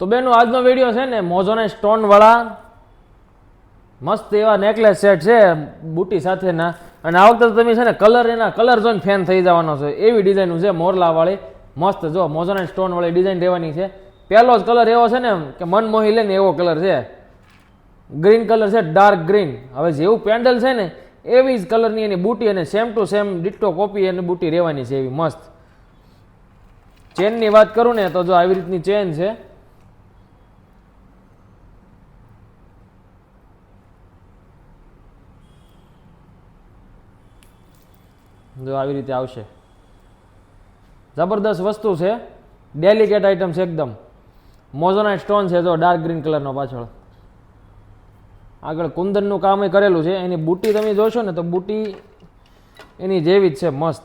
તો બેનો આજનો વીડિયો છે ને મોઝોના સ્ટોનવાળા, મસ્ત એવા નેકલેસ સેટ છે, બુટી સાથેના. અને આ વખતે તમે છે ને કલર એના કલર જોઈને ફેન થઈ જવાનો છે. એવી ડિઝાઇન છે, મોરલાવાળી. મસ્ત, જો મોઝોના સ્ટોનવાળી ડિઝાઇન રહેવાની છે. પહેલો જ કલર એવો છે ને, કે મન મોહી લે ને એવો કલર છે. ગ્રીન કલર છે ડાર્ક ગ્રીન હવે જેવું પેન્ડલ છે ને, એવી જ કલરની એની બુટી અને same to same ditto copy એની બુટી રહેવાની છે એવી મસ્ત. ચેનની વાત કરું ને, તો જો આવી રીતની ચેન છે. જો આવી રીતે આવશે. જબરદસ્ત વસ્તુ છે. ડેલિકેટ આઇટમ છે એકદમ. મોઝોનાઇટ સ્ટોન છે જો ડાર્ક ગ્રીન કલરનો પાછળ. આગળ કુંદનનું કામ કરેલું છે. એની બુટી તમે જોશો ને તો બુટી એની જેવી જ છે, મસ્ત.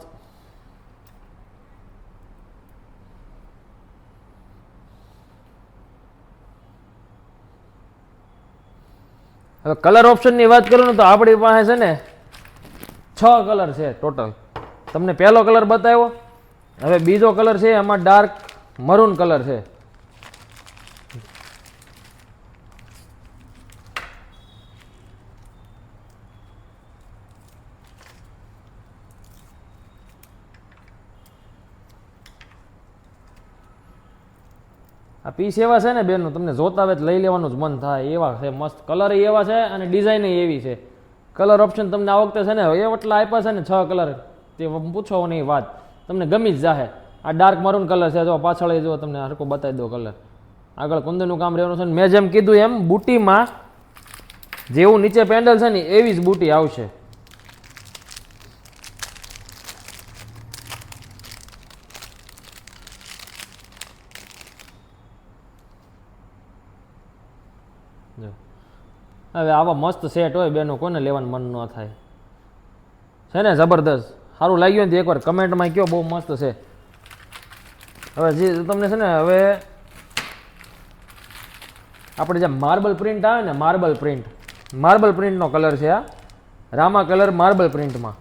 હવે કલર ઓપ્શનની વાત કરું ને તો આપણી પાસે છે ને છ કલર છે ટોટલ તમને પહેલો કલર બતાવ્યો? હવે બીજો કલર છે, એમાં ડાર્ક મરૂન કલર છે. આ પીસ એવા છે ને બેનનું, તમને જોતા તો લઈ લેવાનું જ મન થાય. એવા છે, મસ્ત કલર એવા છે અને ડિઝાઇન એવી છે. કલર ઓપ્શન તમને આ વખતે છે ને એ એટલા આપ્યા છે ને, છ કલર. તે પૂછો નહીં વાત. તમને ગમી જ જાહે. આ ડાર્ક મરૂન કલર છે, જો પાછળ જો તમને હરકો બતાવી દો કલર આગળ કુંદનનું કામ રહેવાનું છે મેં જેમ કીધું એમ બુટીમાં જેવું નીચે પેન્ડલ છે ને એવી જ બુટી આવશે. હવે આવા મસ્ત સેટ હોય બેનો, કોને લેવાનું મન ન થાય? છે ને, જબરદસ્ત. સારું લાગ્યું ને એકવાર કમેન્ટમાં કયો બહુ મસ્ત છે. હવે જે તમને છે ને હવે આપણે જે માર્બલ પ્રિન્ટ આવે ને માર્બલ પ્રિન્ટ માર્બલ પ્રિન્ટનો કલર છે આ. રામા કલર માર્બલ પ્રિન્ટમાં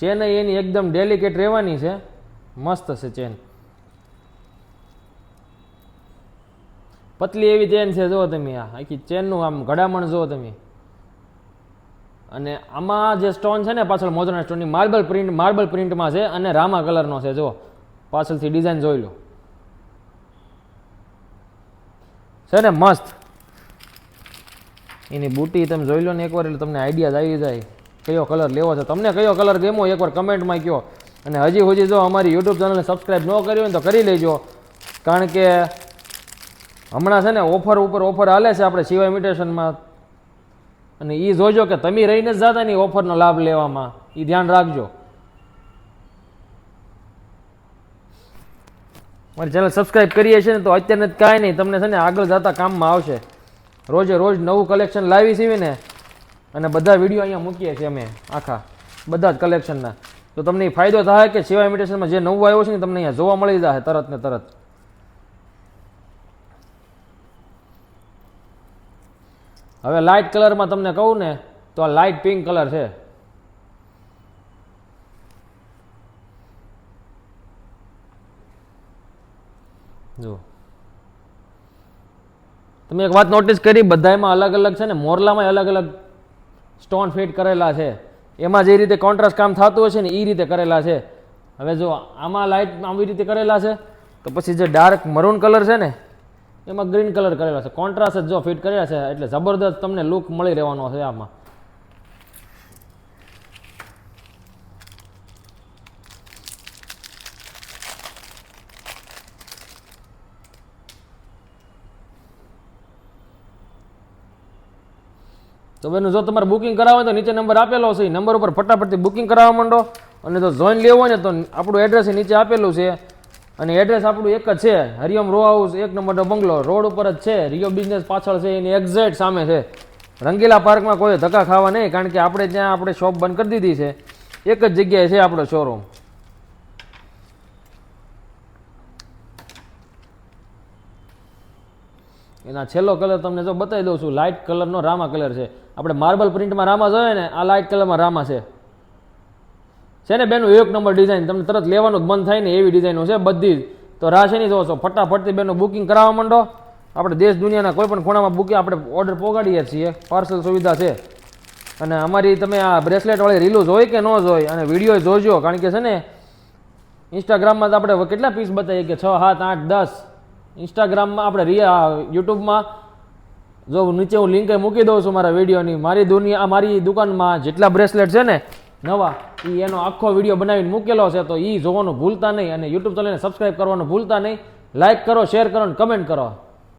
ચેન એની એકદમ ડેલિકેટ રહેવાની છે. મસ્ત છે ચેન. પતલી એવી ચેન છે, જુઓ તમે આ. આખી ચેનનું આમ ઘડામણ જુઓ તમે. અને આમાં જે સ્ટોન છે ને પાછળ મોજરના સ્ટોનની, માર્બલ પ્રિન્ટ, માર્બલ પ્રિન્ટમાં છે અને રામા કલરનો છે જો પાછળથી ડિઝાઇન જોઈ લો. છે ને મસ્ત. એની બુટી તમે જોઈ લો ને એકવાર, એટલે તમને આઈડિયા આવી જાય. કયો કલર લેવો છે? તમને કયો કલર ગમ્યો? એકવાર કમેન્ટમાં કહો. અને હજી હજી જો અમારી યુટ્યુબ ચેનલને સબસ્ક્રાઈબ ન કરી હોય તો કરી લેજો. કારણ કે હમણાં છે ને ઓફર ઉપર ઓફર હાલે છે આપણે સિવાય ઇમિટેશનમાં અને એ જોજો કે તમે રહીને જ જાતા ને ઓફરનો લાભ લેવામાં. એ ધ્યાન રાખજો. મારી ચેનલ સબસ્ક્રાઈબ કરીએ છીએ ને તો અત્યારે કાંઈ નહીં, તમને છે ને આગળ જતા કામમાં આવશે. રોજે રોજ નવું કલેક્શન લાવી છીએ ને. અને બધા વીડિયો અહીંયા મૂકીએ છીએ અમે, આખા. બધા જ કલેક્શનના તો તમને ફાયદો થાય કે સિવાય ઇમિટેશનમાં જે નવું આવ્યો છે ને તમને અહીંયા જોવા મળી જાય તરત ને તરત. હવે લાઇટ કલરમાં તમને કહું ને, તો આ લાઇટ પિંક કલર છે. જો તમે એક વાત નોટિસ કરી બધામાં અલગ અલગ છે ને મોરલામાં અલગ અલગ સ્ટોન ફિટ કરેલા છે. એમાં જે રીતે કોન્ટ્રાસ્ટ કામ થતું છે ને એ રીતે કરેલા છે. હવે જો આમાં લાઇટ આવી રીતે કરેલા છે, તો પછી જે ડાર્ક મરૂન કલર છે ને, એમાં ગ્રીન કલર કરેલા છે. કોન્ટ્રાસ્ટ જ જો ફિટ કર્યા છે, એટલે જબરદસ્ત તમને લુક મળી રહેવાનો છે આમાં. તો બેનું, જો તમારે બુકિંગ કરાવવું હોય તો નીચે નંબર આપેલો છે. એ નંબર ઉપર ફટાફટથી બુકિંગ કરાવવા માંડો. અને જો જોઈન લેવું હોય ને તો આપણું એડ્રેસ નીચે આપેલું છે. અને એડ્રેસ આપણું એક જ છે. હરિયમ રો હાઉસ એક નંબરનો બંગલો. રોડ ઉપર જ છે. રિયો બિઝનેસ પાછળ છે. એની એક્ઝેક્ટ સામે છે. રંગીલા પાર્કમાં કોઈ ધક્કા ખાવા નહીં, કારણ કે આપણે ત્યાં, આપણે શોપ બંધ કરી દીધી છે. એક જ જગ્યાએ છે આપણો શોરૂમ એના છેલ્લો કલર તમને જો બતાવી દઉં છું લાઇટ કલરનો રામા કલર છે. આપણે માર્બલ પ્રિન્ટમાં રામા જોઈએ ને, આ લાઇટ કલરમાં રામા છે. છે ને બેનું, એક નંબર ડિઝાઇન તમને તરત લેવાનું જ બંધ થાય ને એવી ડિઝાઇનો છે બધી જ. તો રાહ નહીં જોવો ફટાફટથી બેનું બુકિંગ કરાવવા માંડો. આપણે દેશ દુનિયાના કોઈ પણ ખૂણામાં બુકિંગ આપણે ઓર્ડર પહોંચાડીએ છીએ. પાર્સલ સુવિધા છે. અને અમારી તમે આ બ્રેસલેટવાળી રીલો જોઈ કે ન જોઈ, અને વીડિયો જોજો, કારણ કે છે ને ઇન્સ્ટાગ્રામમાં તો આપણે કેટલા પીસ બતાવીએ કે છ, સાત, આઠ, દસ. ઇન્સ્ટાગ્રામમાં આપણે યુટ્યુબમાં જો નીચે હું લિંક મૂકી દઉં છું મારા વિડીયોની, મારી દુનિયા મારી દુકાનમાં જેટલા બ્રેસલેટ છે ને, નવા એ એનો આખો વીડિયો બનાવીને મૂકેલો છે, તો એ જોવાનું ભૂલતા નહીં અને યુટ્યુબ ચેનલને સબસ્ક્રાઈબ કરવાનું ભૂલતા નહીં. લાઇક કરો શેર કરો અને કમેન્ટ કરો.